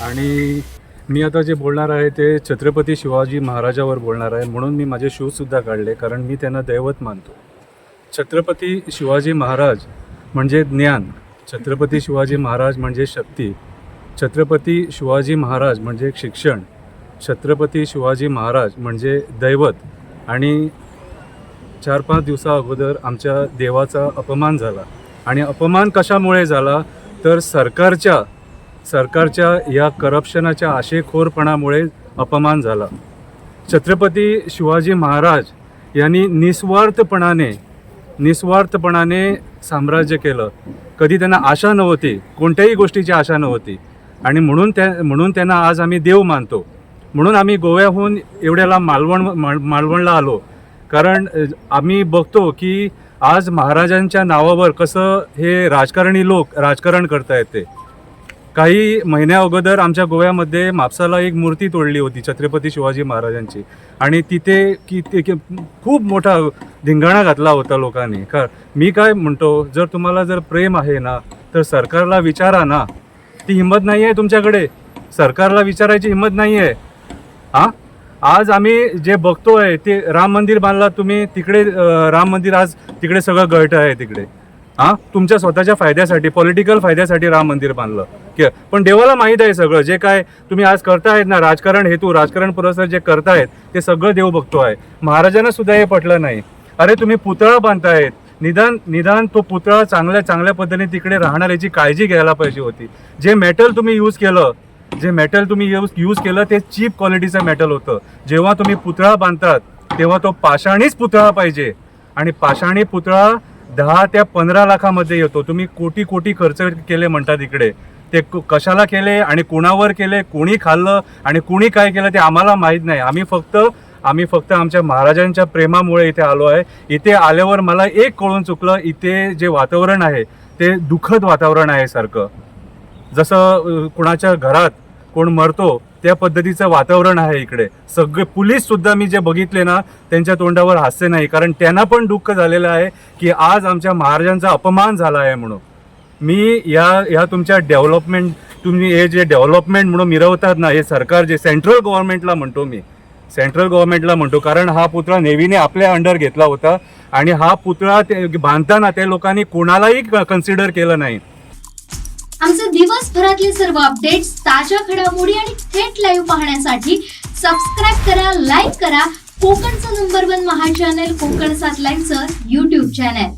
आणि मी आता जे बोलणार आहे ते छत्रपती शिवाजी महाराजावर बोलणार आहे. म्हणून मी माझे शूजसुद्धा काढले कारण मी त्यांना दैवत मानतो. छत्रपती शिवाजी महाराज म्हणजे ज्ञान. छत्रपती शिवाजी महाराज म्हणजे शक्ती. छत्रपती शिवाजी महाराज म्हणजे शिक्षण. छत्रपती शिवाजी महाराज म्हणजे दैवत. आणि चार पाच दिवसा अगोदर आमच्या देवाचा अपमान झाला. आणि अपमान कशामुळे झाला? तर सरकारच्या सरकारच्या या करप्शनाच्या आशेखोरपणामुळे अपमान झाला. छत्रपती शिवाजी महाराज यांनी निस्वार्थपणाने निस्वार्थपणाने साम्राज्य केलं. कधी त्यांना आशा नव्हती कोणत्याही गोष्टीची आशा नव्हती. आणि म्हणून त्या म्हणून त्यांना आज आम्ही देव मानतो. म्हणून आम्ही गोव्याहून एवढ्याला मालवण मालवणला आलो. कारण आम्ही बघतो की आज महाराजांच्या नावावर कसं हे राजकारणी लोक राजकारण करतायत ते. काही महिन्या अगोदर आमच्या गोव्यामध्ये म्हापसाला एक मूर्ती तोडली होती छत्रपती शिवाजी महाराजांची. आणि तिथे की ते खूप मोठा धिंगाणा घातला होता लोकांनी. का मी काय म्हणतो जर तुम्हाला जर प्रेम आहे ना तर सरकारला विचारा ना. ती हिंमत नाही आहे तुमच्याकडे. सरकारला विचारायची हिंमत नाही आहे. हां? आज आम्ही जे बघतोय ते राम मंदिर बांधला तुम्ही तिकडे राम मंदिर आज तिकडे सगळं गळतं आहे तिकडे. हां? तुमच्या स्वतःच्या फायद्यासाठी पॉलिटिकल फायद्यासाठी राम मंदिर बांधलं. शक्य. पण देवाला माहीत आहे सगळं. जे काय तुम्ही आज करतायत ना राजकारण हेतू राजकारण पुरस्कार जे करतायत ते सगळं देव बघतो आहे. महाराजांना सुद्धा हे पटलं नाही. अरे तुम्ही पुतळा बांधतायत निदान निदान तो पुतळा चांगल्या चांगल्या पद्धतीने तिकडे राहणार याची काळजी घ्यायला पाहिजे होती. जे मेटल तुम्ही यूज केलं जे मेटल तुम्ही यूज यूज केलं ते चीप क्वालिटीचं मेटल होतं. जेव्हा तुम्ही पुतळा बांधतात तेव्हा तो पाषाणीच पुतळा पाहिजे. आणि पाषाणी पुतळा दहा त्या पंधरा लाखामध्ये येतो. तुम्ही कोटी कोटी खर्च केले म्हणतात इकडे. ते कशाला केले आणि कुणावर केले कोणी खाल्लं आणि कुणी काय केलं ते आम्हाला माहीत नाही. आम्ही फक्त आम्ही फक्त आमच्या महाराजांच्या प्रेमामुळे इथे आलो आहे. इथे आल्यावर मला एक कळून चुकलं इथे जे वातावरण आहे ते दुःखद वातावरण आहे सारखं. जसं कुणाच्या घरात कोण मरतो त्या पद्धतीचं वातावरण आहे इकडे. सगळे पोलीस सुद्धा मी जे बघितले ना त्यांच्या तोंडावर हास्य नाही. कारण त्यांना पण दुःख झालेलं आहे की आज आमच्या महाराजांचा अपमान झाला आहे म्हणून. मी या या तुमच्या डेव्हलपमेंट तुम्ही हे जे डेव्हलपमेंट म्हणून मिरवतात ना हे सरकार जे सेंट्रल गव्हर्नमेंटला म्हणतो मी सेंट्रल गव्हर्नमेंटला म्हणतो कारण हा पुतळा नेव्हीने आपल्या अंडर घेतला होता आणि हा पुतळा ते बांधताना त्या लोकांनी कोणालाही कन्सिडर केलं नाही. आमचे दिवसभरातले सर्व अपडेट्स ताज्या घडामोडी आणि थेट लाईव्ह पाहण्यासाठी सबस्क्राईब करा लाईक करा. कोकणचं नंबर वन महा चॅनल कोकण सात लाईव्हचं युट्यूब चॅनल